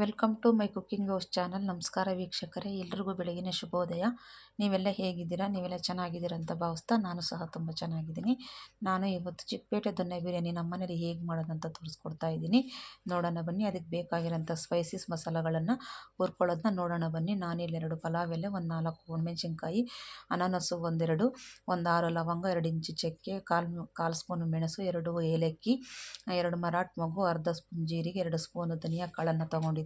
Welcome to my cooking house channel. ನಮಸ್ಕಾರ ವೀಕ್ಷಕರೇ, ಎಲ್ರಿಗೂ ಬೆಳಗಿನ ಶುಭೋದಯ. ನೀವೆಲ್ಲ ಹೇಗಿದ್ದೀರಾ? ನೀವೆಲ್ಲ ಚೆನ್ನಾಗಿದ್ದೀರಾ ಅಂತ ಭಾವಿಸ್ತಾ ನಾನು ಸಹ ತುಂಬ ಚೆನ್ನಾಗಿದ್ದೀನಿ. ನಾನು ಇವತ್ತು ಚಿಕ್ಕಪೇಟೆ ದೊನ್ನೆ ಬಿರಿಯಾನಿ ನಮ್ಮನೇಲಿ ಹೇಗೆ ಮಾಡೋದಂತ ತೋರಿಸ್ಕೊಡ್ತಾ ಇದ್ದೀನಿ. ನೋಡೋಣ ಬನ್ನಿ, ಅದಕ್ಕೆ ಬೇಕಾಗಿರೋಂಥ ಸ್ಪೈಸಿಸ್ ಮಸಾಲೆಗಳನ್ನು ಹುರ್ಕೊಳ್ಳೋದನ್ನ ನೋಡೋಣ ಬನ್ನಿ. ನಾನಿಲ್ಲಿ ಎರಡು ಪಲಾವ್ ಎಲೆ, ಒಂದು ನಾಲ್ಕು ಒಣಮೆಣಸಿನ್ಕಾಯಿ ಅನಾನಸು ಒಂದೆರಡು, ಒಂದು ಆರು ಲವಂಗ, ಎರಡು ಇಂಚು ಚಕ್ಕೆ, ಕಾಲು ಕಾಲು ಸ್ಪೂನು ಮೆಣಸು, ಎರಡು ಏಲಕ್ಕಿ, ಎರಡು ಮರಾಠ ಮಗು, ಅರ್ಧ ಸ್ಪೂನ್ ಜೀರಿಗೆ, ಎರಡು ಸ್ಪೂನು ಧನಿಯಾ ಕಾಳನ್ನು ತೊಗೊಂಡಿದ್ದೀನಿ.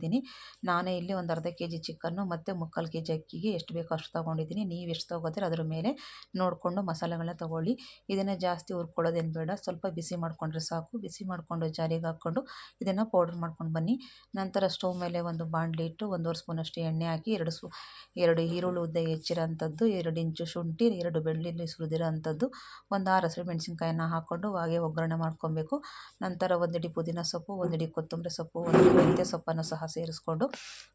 ನಾನೇ ಇಲ್ಲಿ ಒಂದು ಅರ್ಧ ಕೆ ಜಿ ಚಿಕನ್ನು ಮತ್ತು ಮುಕ್ಕಾಲು ಕೆ ಜಿ ಅಕ್ಕಿಗೆ ಎಷ್ಟು ಬೇಕೋ ಅಷ್ಟು ತೊಗೊಂಡಿದ್ದೀನಿ. ನೀವು ಎಷ್ಟು ತೊಗೋತೀರ ಅದ್ರ ಮೇಲೆ ನೋಡಿಕೊಂಡು ಮಸಾಲೆಗಳನ್ನ ತೊಗೊಳ್ಳಿ. ಇದನ್ನು ಜಾಸ್ತಿ ಹುರ್ಕೊಳ್ಳೋದೇನು ಬೇಡ. ಸ್ವಲ್ಪ ಬಿಸಿ ಮಾಡಿಕೊಂಡ್ರೆ ಸಾಕು. ಬಿಸಿ ಮಾಡಿಕೊಂಡು ಜಾರಿಗೆ ಹಾಕ್ಕೊಂಡು ಇದನ್ನು ಪೌಡರ್ ಮಾಡ್ಕೊಂಡು ಬನ್ನಿ. ನಂತರ ಸ್ಟವ್ ಮೇಲೆ ಒಂದು ಬಾಣಲಿ ಇಟ್ಟು ಒಂದೂವರೆ ಸ್ಪೂನಷ್ಟು ಎಣ್ಣೆ ಹಾಕಿ ಎರಡು ಸ್ಪೂ ಎರಡು ಈರುಳ್ಳಿ ಉದ್ದ ಹೆಚ್ಚಿರೋಂಥದ್ದು, ಎರಡು ಇಂಚು ಶುಂಠಿ, ಎರಡು ಬೆಳ್ಳುಳ್ಳಿ ಸುರಿದಿರೋ ಅಂಥದ್ದು ಒಂದು ಆರು ಹಸಿರು ಮೆಣಸಿನ್ಕಾಯನ್ನ ಹಾಕ್ಕೊಂಡು ಹಾಗೆ ಒಗ್ಗರಣೆ ಮಾಡ್ಕೊಬೇಕು. ನಂತರ ಒಂದಿಡಿ ಪುದೀನ ಸೊಪ್ಪು, ಒಂದಿಡಿ ಕೊತ್ತಂಬರಿ ಸೊಪ್ಪು, ಒಂದು ಮೆಂತ್ಯ ಸೊಪ್ಪನ್ನು ಸಹ ಸೇರಿಸ್ಕೊಂಡು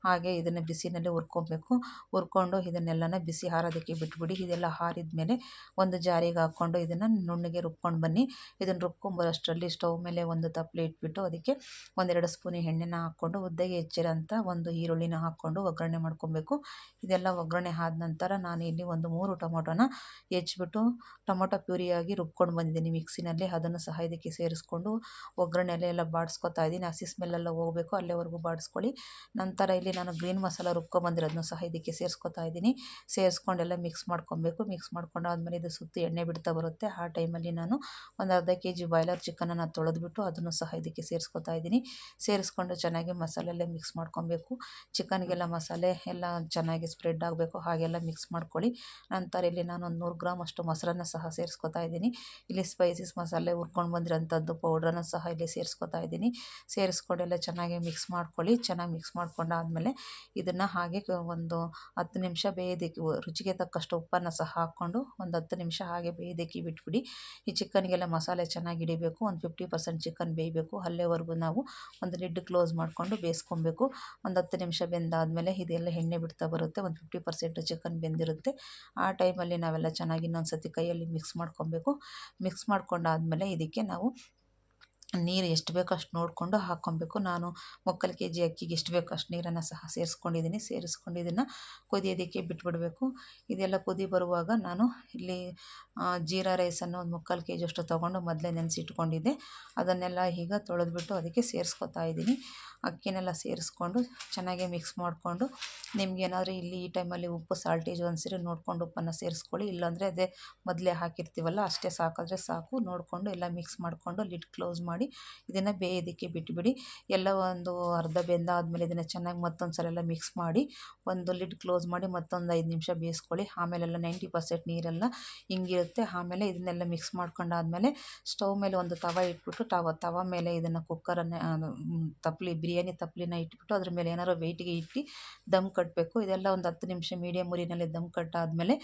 ಹಾಗೆ ಇದನ್ನು ಬಿಸಿನಲ್ಲಿ ಹುರ್ಕೊಬೇಕು. ಹುರ್ಕೊಂಡು ಇದನ್ನೆಲ್ಲನ ಬಿಸಿ ಹಾರೋದಕ್ಕೆ ಬಿಟ್ಬಿಡಿ. ಇದೆಲ್ಲ ಹಾರಿದ ಮೇಲೆ ಒಂದು ಜಾರಿಗೆ ಹಾಕ್ಕೊಂಡು ಇದನ್ನು ನುಣ್ಣಗೆ ರುಬ್ಕೊಂಡು ಬನ್ನಿ. ಇದನ್ನು ರುಬ್ಕೊಂಬರೋಷ್ಟರಲ್ಲಿ ಸ್ಟವ್ ಮೇಲೆ ಒಂದು ತಪ್ಪಲೆ ಇಟ್ಬಿಟ್ಟು ಅದಕ್ಕೆ ಒಂದೆರಡು ಸ್ಪೂನ್ ಎಣ್ಣೆನ ಹಾಕ್ಕೊಂಡು ಉದ್ದಗೆ ಹೆಚ್ಚಿರೋಂಥ ಒಂದು ಈರುಳ್ಳಿನ ಹಾಕ್ಕೊಂಡು ಒಗ್ಗರಣೆ ಮಾಡ್ಕೊಬೇಕು. ಇದೆಲ್ಲ ಒಗ್ಗರಣೆ ಆದ ನಂತರ ನಾನು ಇಲ್ಲಿ ಒಂದು ಮೂರು ಟೊಮೊಟೊನ ಹೆಚ್ಚಿಬಿಟ್ಟು ಟೊಮೊಟೊ ಪ್ಯೂರಿಯಾಗಿ ರುಬ್ಕೊಂಡು ಬಂದಿದ್ದೀನಿ ಮಿಕ್ಸಿನಲ್ಲಿ. ಅದನ್ನು ಸಹ ಇದಕ್ಕೆ ಸೇರಿಸ್ಕೊಂಡು ಒಗ್ಗರಣೆಯಲ್ಲೆಲ್ಲ ಎಲ್ಲ ಬಾಡಿಸ್ಕೊತಾ ಇದ್ದೀನಿ. ಹಸಿ ಸ್ಮೆಲ್ಲೆಲ್ಲ ಹೋಗಬೇಕು. ಅಲ್ಲಿವರೆಗೂ ಬಾಡಿಸ್ಕೊಳ್ಳಿ ನಂತರ ಇಲ್ಲಿ ನಾನು ಗ್ರೀನ್ ಮಸಾಲ ರುಬ್ಕೊಂಬಂದಿರೋದನ್ನು ಸಹ ಇದಕ್ಕೆ ಸೇರಿಸ್ಕೊತಾ ಇದ್ದೀನಿ. ಸೇರಿಸ್ಕೊಂಡೆಲ್ಲ ಮಿಕ್ಸ್ ಮಾಡ್ಕೊಬೇಕು. ಮಿಕ್ಸ್ ಮಾಡ್ಕೊಂಡಾದ್ಮೇಲೆ ಇದು ಸುತ್ತು ಎಣ್ಣೆ ಬಿಡ್ತಾ ಬರುತ್ತೆ. ಆ ಟೈಮಲ್ಲಿ ನಾನು ಒಂದು ಅರ್ಧ ಕೆ ಜಿ ಬಾಯ್ಲರ್ ಚಿಕನನ್ನು ತೊಳೆದ್ಬಿಟ್ಟು ಅದನ್ನು ಸಹ ಇದಕ್ಕೆ ಸೇರಿಸ್ಕೊತಾ ಇದ್ದೀನಿ. ಸೇರಿಸ್ಕೊಂಡು ಚೆನ್ನಾಗಿ ಮಸಾಲೆ ಮಿಕ್ಸ್ ಮಾಡ್ಕೊಬೇಕು. ಚಿಕನ್ಗೆಲ್ಲ ಮಸಾಲೆ ಎಲ್ಲ ಚೆನ್ನಾಗಿ ಸ್ಪ್ರೆಡ್ ಆಗಬೇಕು. ಹಾಗೆಲ್ಲ ಮಿಕ್ಸ್ ಮಾಡ್ಕೊಳ್ಳಿ. ನಂತರ ಇಲ್ಲಿ ನಾನು ಒಂದು ನೂರು ಗ್ರಾಮ್ ಅಷ್ಟು ಮೊಸರನ್ನು ಸಹ ಸೇರಿಸ್ಕೊತಾ ಇದ್ದೀನಿ. ಇಲ್ಲಿ ಸ್ಪೈಸಸ್ ಮಸಾಲೆ ಹುರ್ಕೊಂಡು ಬಂದಿರೋಂಥದ್ದು ಪೌಡ್ರನ್ನು ಸಹ ಇಲ್ಲಿ ಸೇರಿಸ್ಕೊತಾ ಇದ್ದೀನಿ. ಸೇರಿಸ್ಕೊಂಡೆಲ್ಲ ಚೆನ್ನಾಗಿ ಮಿಕ್ಸ್ ಮಾಡ್ಕೊಳ್ಳಿ. ಚೆನ್ನಾಗಿ ಮಿಕ್ಸ್ ಮಾಡ್ಕೊಂಡಾದಮೇಲೆ ಇದನ್ನು ಹಾಗೆ ಒಂದು ಹತ್ತು ನಿಮಿಷ ಬೇಯೋದಕ್ಕೆ ರುಚಿಗೆ ತಕ್ಕಷ್ಟು ಉಪ್ಪನ್ನು ಸಹ ಹಾಕ್ಕೊಂಡು ಒಂದು ಹತ್ತು ನಿಮಿಷ ಹಾಗೆ ಬೇಯೋದಕ್ಕೆ ಬಿಟ್ಬಿಡಿ. ಈ ಚಿಕನ್ಗೆಲ್ಲ ಮಸಾಲೆ ಚೆನ್ನಾಗಿ ಹಿಡಿಬೇಕು. ಒಂದು ಫಿಫ್ಟಿ ಪರ್ಸೆಂಟ್ ಚಿಕನ್ ಬೇಯಬೇಕು. ಅಲ್ಲೇವರೆಗೂ ನಾವು ಒಂದು ಲಿಡ್ ಕ್ಲೋಸ್ ಮಾಡಿಕೊಂಡು ಬೇಯಿಸ್ಕೊಬೇಕು. ಒಂದು ಹತ್ತು ನಿಮಿಷ ಬೆಂದಾದಮೇಲೆ ಇದೆಲ್ಲ ಎಣ್ಣೆ ಬಿಡ್ತಾ ಬರುತ್ತೆ. ಒಂದು ಫಿಫ್ಟಿ ಪರ್ಸೆಂಟ್ ಚಿಕನ್ ಬೆಂದಿರುತ್ತೆ. ಆ ಟೈಮಲ್ಲಿ ನಾವೆಲ್ಲ ಚೆನ್ನಾಗಿ ಇನ್ನೊಂದು ಸತಿ ಕೈಯಲ್ಲಿ ಮಿಕ್ಸ್ ಮಾಡ್ಕೊಬೇಕು. ಮಿಕ್ಸ್ ಮಾಡ್ಕೊಂಡಾದಮೇಲೆ ಇದಕ್ಕೆ ನಾವು ನೀರು ಎಷ್ಟು ಬೇಕೋ ಅಷ್ಟು ನೋಡಿಕೊಂಡು ಹಾಕ್ಕೊಳ್ಬೇಕು ನಾನು ಮುಕ್ಕಾಲು ಕೆ ಜಿ ಅಕ್ಕಿಗೆ ಎಷ್ಟು ಬೇಕೋ ಅಷ್ಟು ನೀರನ್ನು ಸಹ ಸೇರಿಸ್ಕೊಂಡಿದ್ದೀನಿ. ಸೇರಿಸ್ಕೊಂಡು ಇದನ್ನು ಕುದಿಯೋದಕ್ಕೆ ಬಿಟ್ಬಿಡಬೇಕು. ಇದೆಲ್ಲ ಕುದಿ ಬರುವಾಗ ನಾನು ಇಲ್ಲಿ ಜೀರಾ ರೈಸನ್ನು ಒಂದು ಮುಕ್ಕಾಲು ಕೆ ಜಿಯಷ್ಟು ತೊಗೊಂಡು ಮೊದಲೇ ನೆನೆಸಿಟ್ಕೊಂಡಿದ್ದೆ. ಅದನ್ನೆಲ್ಲ ಈಗ ತೊಳೆದ್ಬಿಟ್ಟು ಅದಕ್ಕೆ ಸೇರಿಸ್ಕೊತಾ ಇದ್ದೀನಿ. ಅಕ್ಕಿನೆಲ್ಲ ಸೇರಿಸ್ಕೊಂಡು ಚೆನ್ನಾಗಿ ಮಿಕ್ಸ್ ಮಾಡಿಕೊಂಡು ನಿಮಗೇನಾದರೂ ಇಲ್ಲಿ ಈ ಟೈಮಲ್ಲಿ ಉಪ್ಪು ಸಾಲ್ಟೇಜ್ ಒಂದ್ಸರಿ ನೋಡಿಕೊಂಡು ಉಪ್ಪನ್ನು ಸೇರಿಸ್ಕೊಳ್ಳಿ. ಇಲ್ಲಾಂದರೆ ಅದೇ ಮೊದಲೇ ಹಾಕಿರ್ತೀವಲ್ಲ, ಅಷ್ಟೇ ಸಾಕಾದರೆ ಸಾಕು. ನೋಡಿಕೊಂಡು ಎಲ್ಲ ಮಿಕ್ಸ್ ಮಾಡಿಕೊಂಡು ಲಿಡ್ ಕ್ಲೋಸ್ ಮಾಡಿ ಇದನ್ನು ಬೇಯೋದಕ್ಕೆ ಬಿಟ್ಬಿಡಿ. ಎಲ್ಲ ಒಂದು ಅರ್ಧ ಬೆಂದಾದಮೇಲೆ ಇದನ್ನು ಚೆನ್ನಾಗಿ ಮತ್ತೊಂದು ಸಲ ಎಲ್ಲ ಮಿಕ್ಸ್ ಮಾಡಿ ಒಂದು ಲಿಡ್ ಕ್ಲೋಸ್ ಮಾಡಿ ಮತ್ತೊಂದು ಐದು ನಿಮಿಷ ಬೇಯಿಸ್ಕೊಳ್ಳಿ. ಆಮೇಲೆಲ್ಲ ನೈಂಟಿ ಪರ್ಸೆಂಟ್ ನೀರೆಲ್ಲ ಹಿಂಗಿರುತ್ತೆ. ಆಮೇಲೆ ಇದನ್ನೆಲ್ಲ ಮಿಕ್ಸ್ ಮಾಡ್ಕೊಂಡಾದ್ಮೇಲೆ ಸ್ಟವ್ ಮೇಲೆ ಒಂದು ತವ ಇಟ್ಬಿಟ್ಟು ತವ ತವ ಮೇಲೆ ಇದನ್ನು ಕುಕ್ಕರನ್ನು ತಪ್ಪಲಿ ಬಿರಿಯಾನಿ ತಪ್ಪಲಿನ ಇಟ್ಬಿಟ್ಟು ಅದ್ರ ಮೇಲೆ ಏನಾರು ವೆಯ್ಟಿಗೆ ಇಟ್ಟು ದಮ್ ಕಟ್ಟಬೇಕು ಇದೆಲ್ಲ ಒಂದು ಹತ್ತು ನಿಮಿಷ ಮೀಡಿಯಮ್ ಉರಿನಲ್ಲಿ ದಮ್ ಕಟ್ಟಾದಮೇಲೆ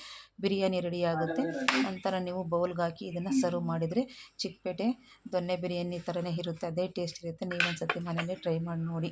ಬಿರಿಯಾನಿ ರೆಡಿ ಆಗುತ್ತೆ. ನಂತರ ನೀವು ಬೌಲ್ಗೆ ಹಾಕಿ ಇದನ್ನು ಸರ್ವ್ ಮಾಡಿದರೆ ಚಿಕ್ಕಪೇಟೆ ದೊನ್ನೆ ಬಿರಿಯಾನಿ ಥರನೇ ಇರುತ್ತೆ. ಅದೇ ಟೇಸ್ಟ್ ಇರುತ್ತೆ. ನೀವು ಒಂದು ಸತಿ ಮನೇಲಿ ಟ್ರೈ ಮಾಡಿ ನೋಡಿ.